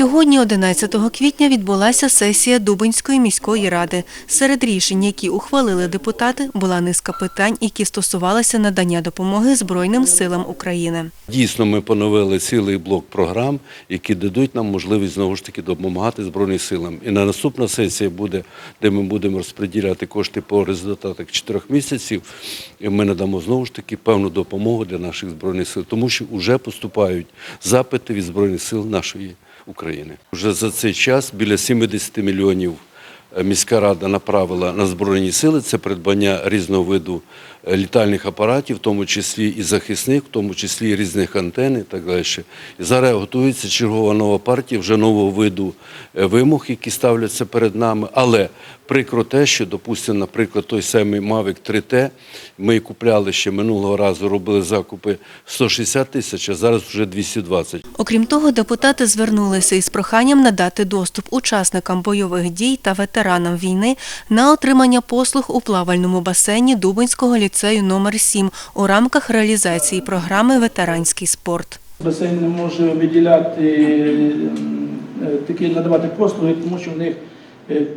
Сьогодні, 11 квітня, відбулася сесія Дубинської міської ради. Серед рішень, які ухвалили депутати, була низка питань, які стосувалися надання допомоги Збройним силам України. Дійсно, ми поновили цілий блок програм, які дадуть нам можливість знову ж таки допомагати Збройним силам. І на наступна сесія буде, де ми будемо розподіляти кошти по результатах чотирьох місяців. І ми надамо знову ж таки певну допомогу для наших збройних сил, тому що вже поступають запити від збройних сил нашої України. Вже за цей час біля 70 мільйонів е, міська рада направила на збройні сили. Це придбання різного виду літальних апаратів, в тому числі і захисних, в тому числі і різних антен і так далі. І зараз готується чергова нова партія вже нового виду е, вимог, які ставляться перед нами. Але прикро те, що, допустимо, наприклад, той самий Mavic 3T, ми купляли ще минулого разу, робили закупи 160 тисяч, а зараз вже 220. Окрім того, депутати звернулися із проханням надати доступ учасникам бойових дій та ветеранам війни на отримання послуг у плавальному басейні Дубинського ліцею номер 7 у рамках реалізації програми Ветеранський спорт. Басейн не може виділяти е, такі надавати послуги, тому що в них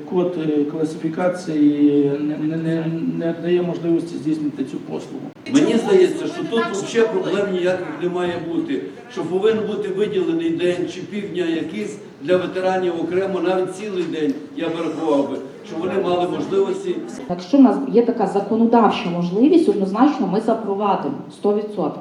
код е, класифікації не, не, не, дає можливості здійснити цю послугу. Мені здається, що тут взагалі проблем ніяких не має бути. Що повинен бути виділений день чи півдня якийсь для ветеранів окремо, навіть цілий день, я би рахував би, щоб вони мали можливості Якщо в нас є така законодавча можливість, однозначно ми запровадимо 100%.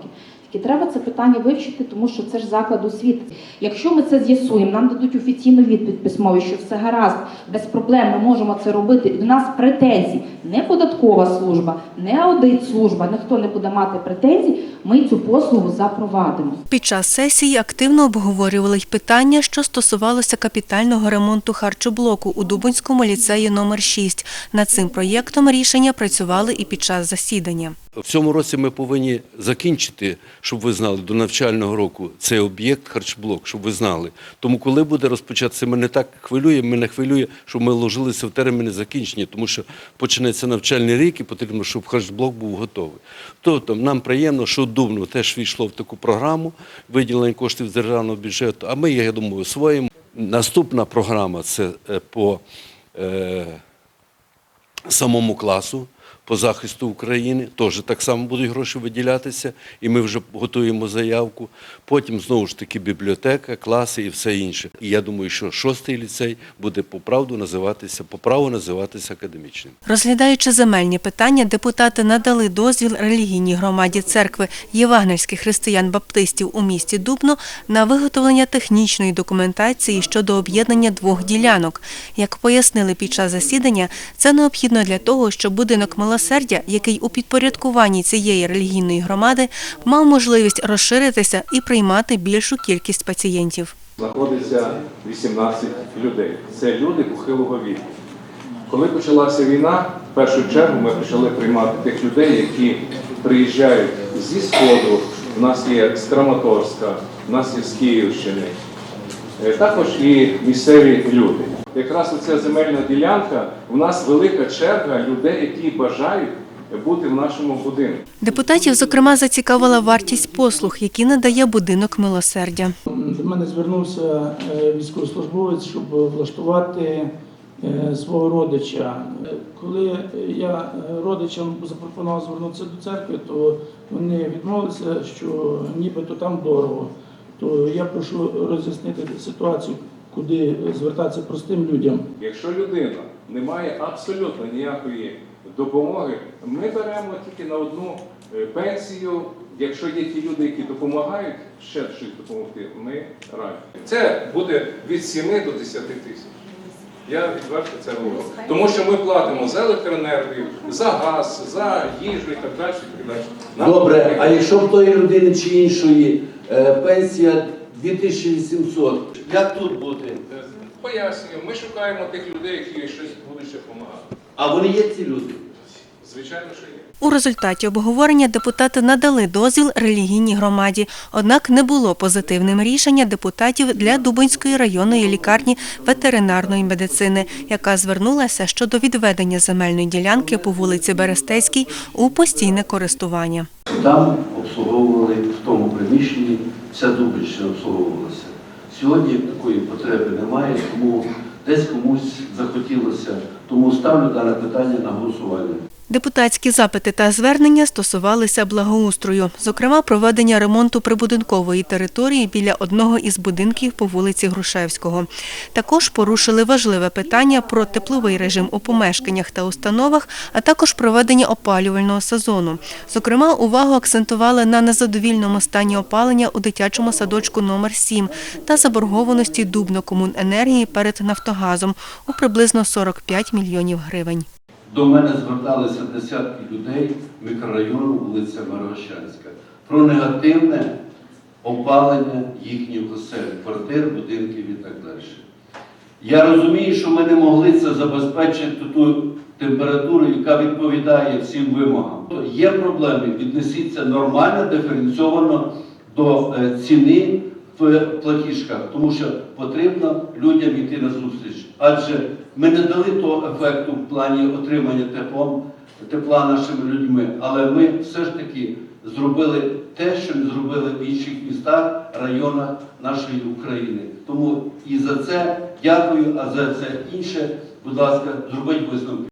Тільки треба це питання вивчити, тому що це ж заклад освіти. Якщо ми це з'ясуємо, нам дадуть офіційну відповідь письмові, що все гаразд, без проблем ми можемо це робити. І до нас претензій не податкова служба, не аудит служба, ніхто не буде мати претензій. Ми цю послугу запровадимо. Під час сесії активно обговорювали й питання, що стосувалося капітального ремонту харчоблоку у Дубинському ліцеї номер 6. Над цим проєктом рішення працювали і під час засідання. В цьому році ми повинні закінчити, щоб ви знали, до навчального року цей об'єкт харчблок, щоб ви знали. Тому, коли буде розпочатися, мене так хвилює, мене хвилює, щоб ми вложилися в терміни закінчення, тому що почнеться навчальний рік і потрібно, щоб харчблок був готовий. Тобто нам приємно, що Дубно теж війшло в таку програму виділення коштів з державного бюджету, а ми, я думаю, освоїмо. Наступна програма це е, по е, самому класу по захисту України. Теж так само будуть гроші виділятися, і ми вже готуємо заявку. Потім знову ж таки бібліотека, класи і все інше. І я думаю, що шостий ліцей буде по правду називатися, по праву називатися академічним. Розглядаючи земельні питання, депутати надали дозвіл релігійній громаді церкви євангельських християн-баптистів у місті Дубно на виготовлення технічної документації щодо об'єднання двох ділянок. Як пояснили під час засідання, це необхідно для того, щоб будинок милосердя, який у підпорядкуванні цієї релігійної громади, мав можливість розширитися і приймати більшу кількість пацієнтів. знаходиться 18 людей. Це люди похилого віку. Коли почалася війна, в першу чергу ми почали приймати тих людей, які приїжджають зі Сходу. У нас є з Краматорська, у нас є з Київщини, Е, також і місцеві люди. Якраз оця земельна ділянка, у нас велика черга людей, які бажають бути в нашому будинку. Депутатів, зокрема, зацікавила вартість послуг, які надає будинок милосердя. До мене звернувся е, військовослужбовець, щоб влаштувати е, свого родича. Коли я е, родичам запропонував звернутися до церкви, то вони відмовилися, що нібито там дорого. То я прошу роз'яснити ситуацію, куди звертатися простим людям. Якщо людина не має абсолютно ніякої допомоги, ми беремо тільки на одну е, пенсію. Якщо є ті люди, які допомагають ще щось допомогти, ми раді. Це буде від 7 до 10 тисяч. Я відверто це говорю. Тому що ми платимо за електроенергію, за газ, за їжу і так далі. І так далі. Нам Добре, потрібно- а якщо в тої людини чи іншої е, пенсія 2800, як тут бути? Пояснюю, ми шукаємо тих людей, які щось будуть ще допомагати. А вони є ці люди? Звичайно, що є. У результаті обговорення депутати надали дозвіл релігійній громаді, однак не було позитивним рішення депутатів для Дубинської районної лікарні ветеринарної медицини, яка звернулася щодо відведення земельної ділянки по вулиці Берестейській у постійне користування. Там обслуговували в тому приміщенні, вся Дубична обслуговувалася. Сьогодні такої потреби немає, тому десь комусь захотілося. Тому ставлю дане питання на голосування. Депутатські запити та звернення стосувалися благоустрою, зокрема проведення ремонту прибудинкової території біля одного із будинків по вулиці Грушевського. Також порушили важливе питання про тепловий режим у помешканнях та установах, а також проведення опалювального сезону. Зокрема, увагу акцентували на незадовільному стані опалення у дитячому садочку номер 7 та заборгованості Дубнокомуненергії перед Нафтогазом у приблизно 45 мільйонів гривень. До мене зверталися десятки людей мікрорайону вулиця Мирогощанська про негативне опалення їхніх осель, квартир, будинків і так далі. Я розумію, що ми не могли це забезпечити ту температуру, яка відповідає всім вимогам. Є проблеми, віднесіться нормально, диференційовано до е, ціни в платіжках, тому що потрібно людям йти на зустріч. Адже ми не дали того ефекту в плані отримання теплом, тепла нашими людьми, але ми все ж таки зробили те, що не зробили в інших містах, районах нашої України. Тому і за це дякую, а за це інше, будь ласка, зробіть висновки.